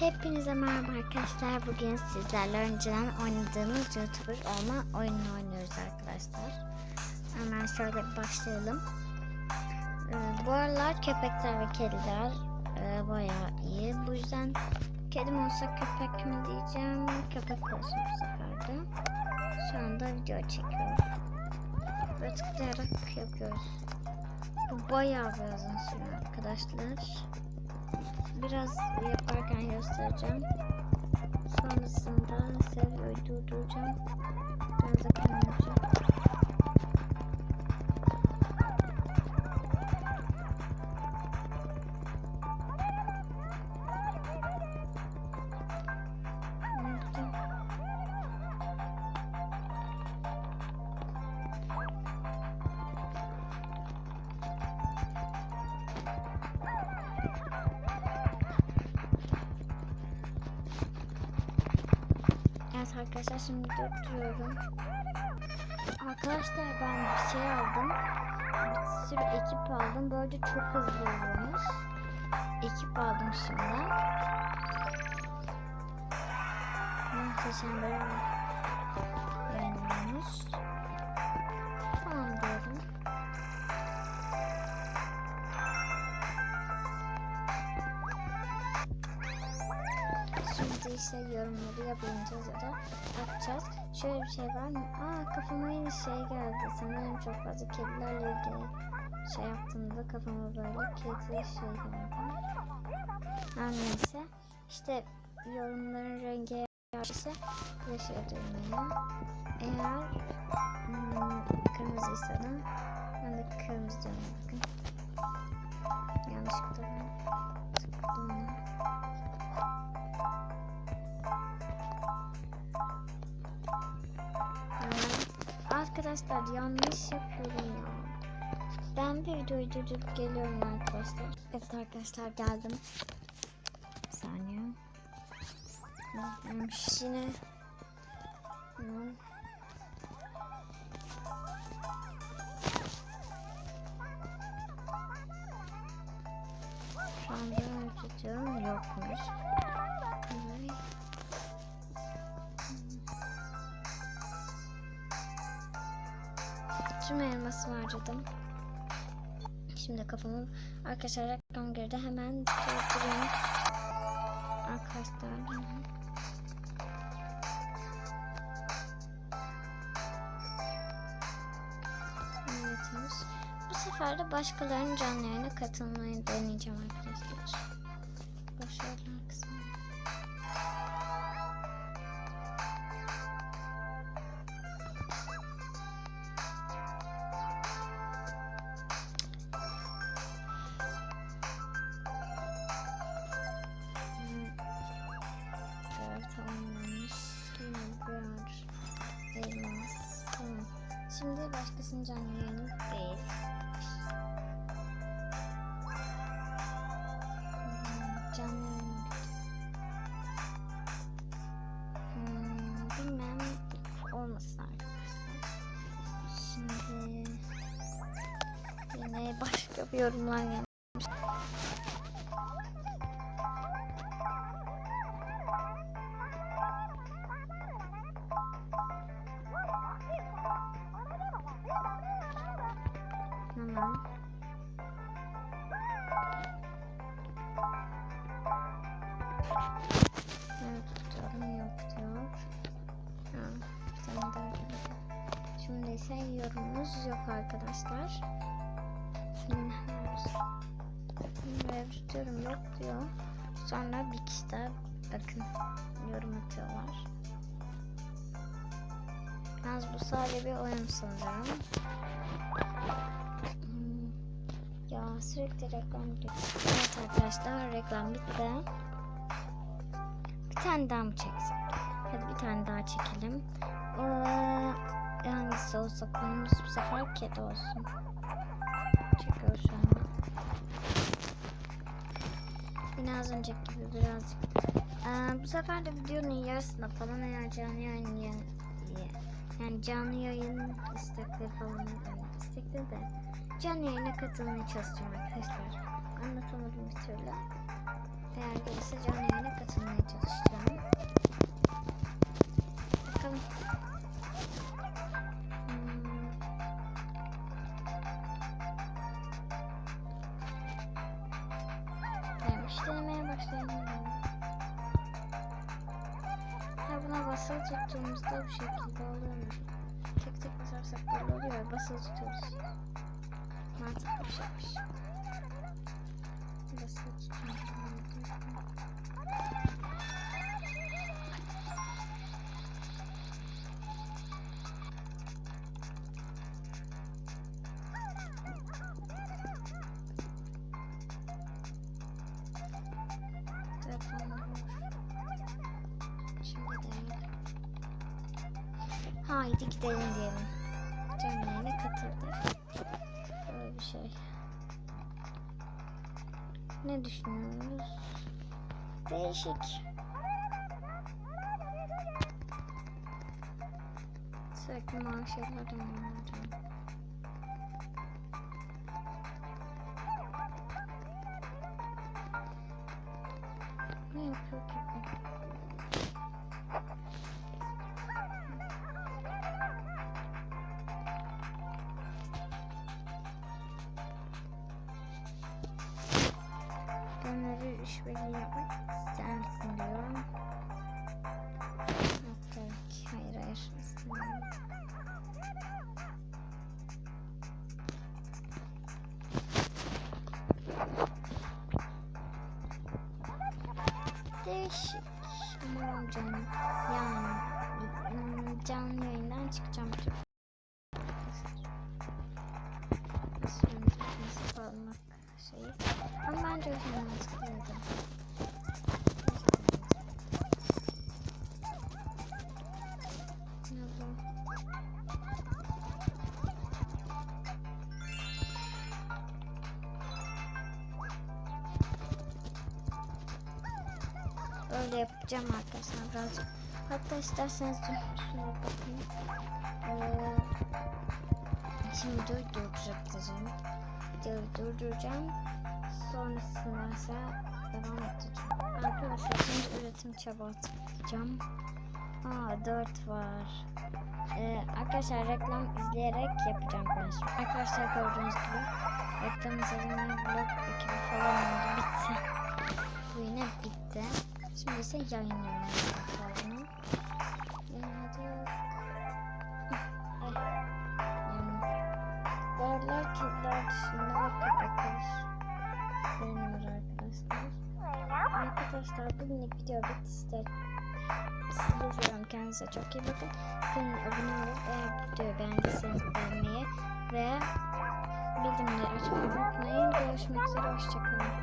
Hepinize merhaba arkadaşlar. Bugün sizlerle önceden oynadığımız YouTuber olma oyununu oynuyoruz arkadaşlar. Hemen şöyle başlayalım. Ee, bu aralar köpekler ve kediler e, bayağı iyi. Bu yüzden kedim olsa köpek mi diyeceğim. Köpek olsun bu sefer de. Şu anda video çekiyorum. Ve tıklayarak yapıyoruz. Bu bayağı bir uzun sürüyor arkadaşlar biraz yaparken göstereceğim. Sonrasında size videoyu durduracağım. Biraz da kendim Evet arkadaşlar şimdi durduruyorum. Arkadaşlar ben bir şey aldım. Bir sürü ekip aldım. Böyle çok hızlı oluyormuş. Ekip aldım şimdi. Muhteşem böyle yayınlanmış. İse yorumları yapacağız ya da bakacağız. Şöyle bir şey var mı? Aa kafama yeni şey geldi. Sanırım çok fazla kedilerle ilgili şey yaptığımda kafama böyle kedi şey geldi. Her neyse. İşte yorumların rengi ise yaşıyor durmayı. Eğer hmm, kırmızıysa da ben de kırmızı diyorum bakın. Yanlışlıkla tıkladım Arkadaşlar yanlış yapıyorum ya. Ben bir videoyu durdurup geliyorum arkadaşlar. Evet arkadaşlar geldim. Bir saniye. Hmm, Yine Hmm. Şu anda tutuyorum yokmuş. Tüm elması harcadım. Şimdi kafamı arkadaşlar reklam girdi. Hemen durdurayım. Arkadaşlar. Niyetimiz. Bu sefer de başkalarının canlı yayına katılmayı deneyeceğim arkadaşlar. Şimdi başkasının canlı yayını değil. Hmm, Canlı yayını. Hmm, bilmem olmasın arkadaşlar. Şimdi yine başka bir yorumlar gelmiş. Tamam. Evet tutalım yok diyor. Ha, bir tane daha. Şimdi ise yorumumuz yok arkadaşlar. Şimdi tutuyorum yok diyor. Sonra bir kişi daha bakın yorum atıyorlar. Yalnız bu sadece bir oyun sanırım. Ya sürekli reklam gidiyor. Evet arkadaşlar reklam bitti. Bir tane daha mı çeksek? Hadi bir tane daha çekelim. Ee, hangisi olsa konumuz bu sefer kedi olsun. Çekiyoruz şu anda. Yine az önceki gibi birazcık. Ee, bu sefer de videonun yarısında falan eğer canlı yayın ya- yani canlı yayın istekleri falan çekti de canlı yayına katılmaya çalışacağım arkadaşlar. Anlatamadım bir türlü. Eğer gelirse canlı yayına katılmaya çalışacağım. Bakalım. Hmm. Neymiş denemeye başlayalım. Ya buna basılı tuttuğumuzda bu şekilde basarsak böyle oluyor. Basılı tutuyoruz. Mantıklı bir şeymiş. Basılı tutuyoruz. Haydi gidelim diyelim. Cemile'yle katıldık. Böyle bir şey. Ne düşünüyoruz? Değişik. Sürekli mavi şeyler dönüyor. İşbirliği yapmak ister misin ki. Hayır hayır istemiyorum. Değişik. Ama canım. Yani canlı yayından çıkacağım. Şimdi nasıl parmak şeyi. Ama bence mantıklıydı. Öyle yapacağım arkadaşlar birazcık. Hatta isterseniz şuna bakayım. Ee, şimdi durduracağım. Videoyu durduracağım. Sonrasında ise devam edeceğim. Arkadaşlar şimdi üretim çabalayacağım. Aa 4 var. Ee, arkadaşlar reklam izleyerek yapacağım ben şimdi. Arkadaşlar gördüğünüz gibi reklam izlediğimde vlog ekibi falan oldu. Bitti. Bu yine bitti. Şimdi ise yayınlıyorum Arkadaşlar bugünlük video bitti. Size sizi seviyorum. Kendinize çok iyi bakın. Kanalıma abone olup eğer videoyu beğendiyseniz beğenmeyi ve bildirimleri açmayı unutmayın. Görüşmek üzere. Hoşçakalın.